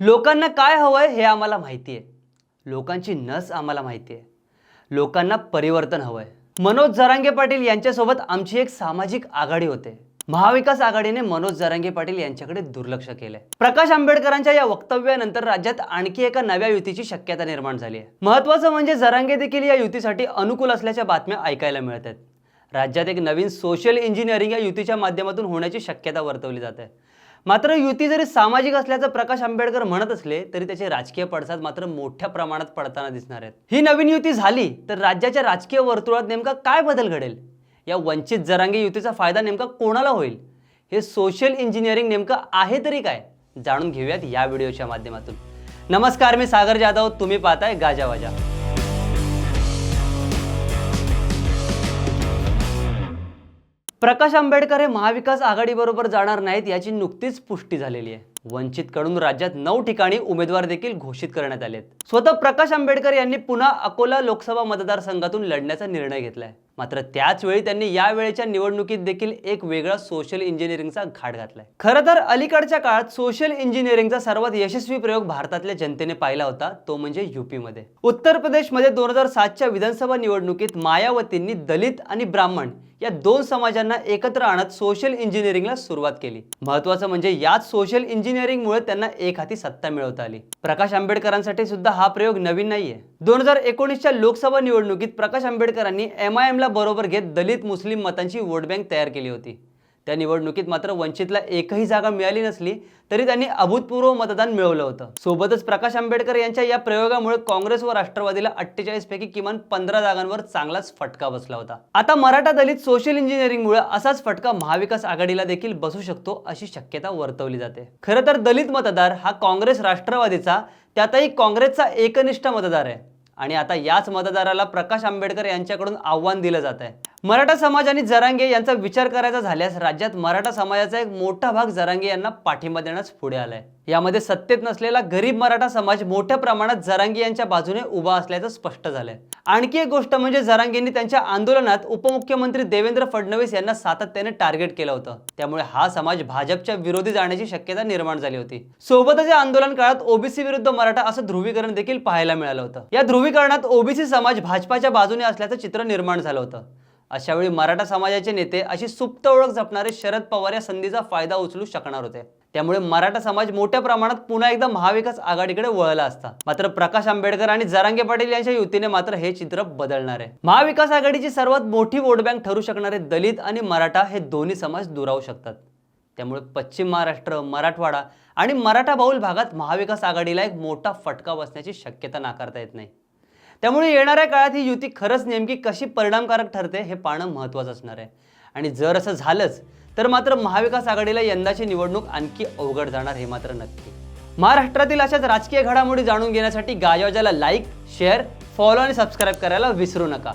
लोकांना काय हवंय हे आम्हाला माहिती आहे. लोकांची नस आम्हाला माहिती आहे. लोकांना परिवर्तन हवंय. मनोज जरांगे पाटील यांच्यासोबत आमची एक सामाजिक आघाडी होते. महाविकास आघाडीने मनोज जरांगे पाटील यांच्याकडे दुर्लक्ष केलंय. प्रकाश आंबेडकरांच्या या वक्तव्यानंतर राज्यात आणखी एका नव्या युतीची शक्यता निर्माण झाली आहे. महत्वाचं म्हणजे जरांगे देखील या युतीसाठी अनुकूल असल्याच्या बातम्या ऐकायला मिळत आहेत राज्यात एक नवीन सोशल इंजिनिअरिंग या युतीच्या माध्यमातून होण्याची शक्यता वर्तवली जाते. मात्र युती जरी सामाजिक असल्याचं प्रकाश आंबेडकर म्हणत असले तरी त्याचे राजकीय पडसाद मात्र मोठ्या प्रमाणात पडताना दिसणार आहेत. ही नवीन युती झाली तर राज्याच्या राजकीय वर्तुळात नेमका काय बदल घडेल? या वंचित जरांगी युतीचा फायदा नेमका कोणाला होईल? हे सोशल इंजिनिअरिंग नेमकं आहे तरी काय? जाणून घेऊयात या व्हिडिओच्या माध्यमातून. नमस्कार मी सागर जाधव तुम्ही पाहताय गाजावाजा प्रकाश आंबेडकर हे महाविकास आघाडीबरोबर जाणार नाहीत याची नुकतीच पुष्टी झालेली आहे. वंचितकडून राज्यात नऊ ठिकाणी उमेदवार देखील घोषित करण्यात आलेत. स्वतः प्रकाश आंबेडकर यांनी पुन्हा अकोला लोकसभा मतदारसंघातून लढण्याचा निर्णय घेतलाय. मात्र त्याच वेळी त्यांनी यावेळेच्या निवडणुकीत देखील एक वेगळा सोशल इंजिनिअरिंगचा घाट घातलाय. खरं तर अलीकडच्या काळात सोशल इंजिनिअरिंगचा सर्वात यशस्वी प्रयोग भारतातल्या जनतेने पाहिला होता तो म्हणजे युपीमध्ये उत्तर प्रदेशमध्ये दोन हजार सातच्या विधानसभा निवडणुकीत मायावतींनी दलित आणि ब्राह्मण या दोन समाजांना एकत्र आणत सोशल इंजिनिअरिंगला सुरुवात केली. महत्वाचं म्हणजे याच सोशल इंजिनिअरिंगमुळे त्यांना एक हाती सत्ता मिळवता आली. प्रकाश आंबेडकरांसाठी सुद्धा हा प्रयोग नवीन नाहीये. दोन हजार एकोणीसच्या लोकसभा निवडणुकीत प्रकाश आंबेडकरांनी एम आय एमला बरोबर घेत दलित मुस्लिम मतांची वोट बँक तयार केली होती. त्या निवडणुकीत मात्र वंचितला एकही जागा मिळाली नसली तरी त्यांनी अभूतपूर्व मतदान मिळवलं होतं. सोबतच प्रकाश आंबेडकर यांच्या या प्रयोगामुळे काँग्रेस व राष्ट्रवादीला अठ्ठेचाळीस पैकी किमान पंधरा जागांवर चांगलाच फटका बसला होता. आता मराठा दलित सोशल इंजिनिअरिंगमुळे असाच फटका महाविकास आघाडीला देखील बसू शकतो अशी शक्यता वर्तवली जाते. खरं तर दलित मतदार हा काँग्रेस राष्ट्रवादीचा त्यातही काँग्रेसचा एकनिष्ठ मतदार आहे. आणि आता याच मतदाराला प्रकाश आंबेडकर यांच्याकडून आव्हान दिलं जात आहे मराठा समाज आणि जरांगे यांचा विचार करायचा झाल्यास राज्यात मराठा समाजाचा एक मोठा भाग जरांगे यांना पाठिंबा देण्यास पुढे आलाय. यामध्ये सत्तेत नसलेला गरीब मराठा समाज मोठ्या प्रमाणात जरांगे यांच्या बाजूने उभा असल्याचं स्पष्ट झालंय. आणखी एक गोष्ट म्हणजे जरांगेंनी त्यांच्या आंदोलनात उपमुख्यमंत्री देवेंद्र फडणवीस यांना सातत्याने टार्गेट केलं होतं. त्यामुळे हा समाज भाजपच्या विरोधी जाण्याची शक्यता निर्माण झाली होती. सोबतच या आंदोलन काळात ओबीसी विरुद्ध मराठा असं ध्रुवीकरण देखील पाहायला मिळालं होतं. या ध्रुवीकरणात ओबीसी समाज भाजपाच्या बाजूने असल्याचं चित्र निर्माण झालं होतं. अशावेळी मराठा समाजाचे नेते अशी सुप्त ओळख जपणारे शरद पवार या संधीचा फायदा उचलू शकणार होते. त्यामुळे मराठा समाज मोठ्या प्रमाणात पुन्हा एकदा महाविकास आघाडीकडे वळला असता. मात्र प्रकाश आंबेडकर आणि जरांगे पाटील यांच्या युतीने मात्र हे चित्र बदलणार आहे. महाविकास आघाडीची सर्वात मोठी वोट बँक ठरू शकणारे दलित आणि मराठा हे दोन्ही समाज दुरावू शकतात. त्यामुळे पश्चिम महाराष्ट्र मराठवाडा आणि मराठा बहुल भागात महाविकास आघाडीला एक मोठा फटका बसण्याची शक्यता नाकारता येत नाही. त्यामुळे येणाऱ्या काळात ही युती खरंच नेमकी कशी परिणामकारक ठरते हे पाहणं महत्त्वाचं असणार आहे. आणि जर असं झालंच तर मात्र महाविकास आघाडीला यंदाची निवडणूक आणखी अवघड जाणार हे मात्र नक्की. महाराष्ट्रातील अशाच राजकीय घडामोडी जाणून घेण्यासाठी गाजवाजाला लाईक शेअर फॉलो आणि सबस्क्राईब करायला विसरू नका.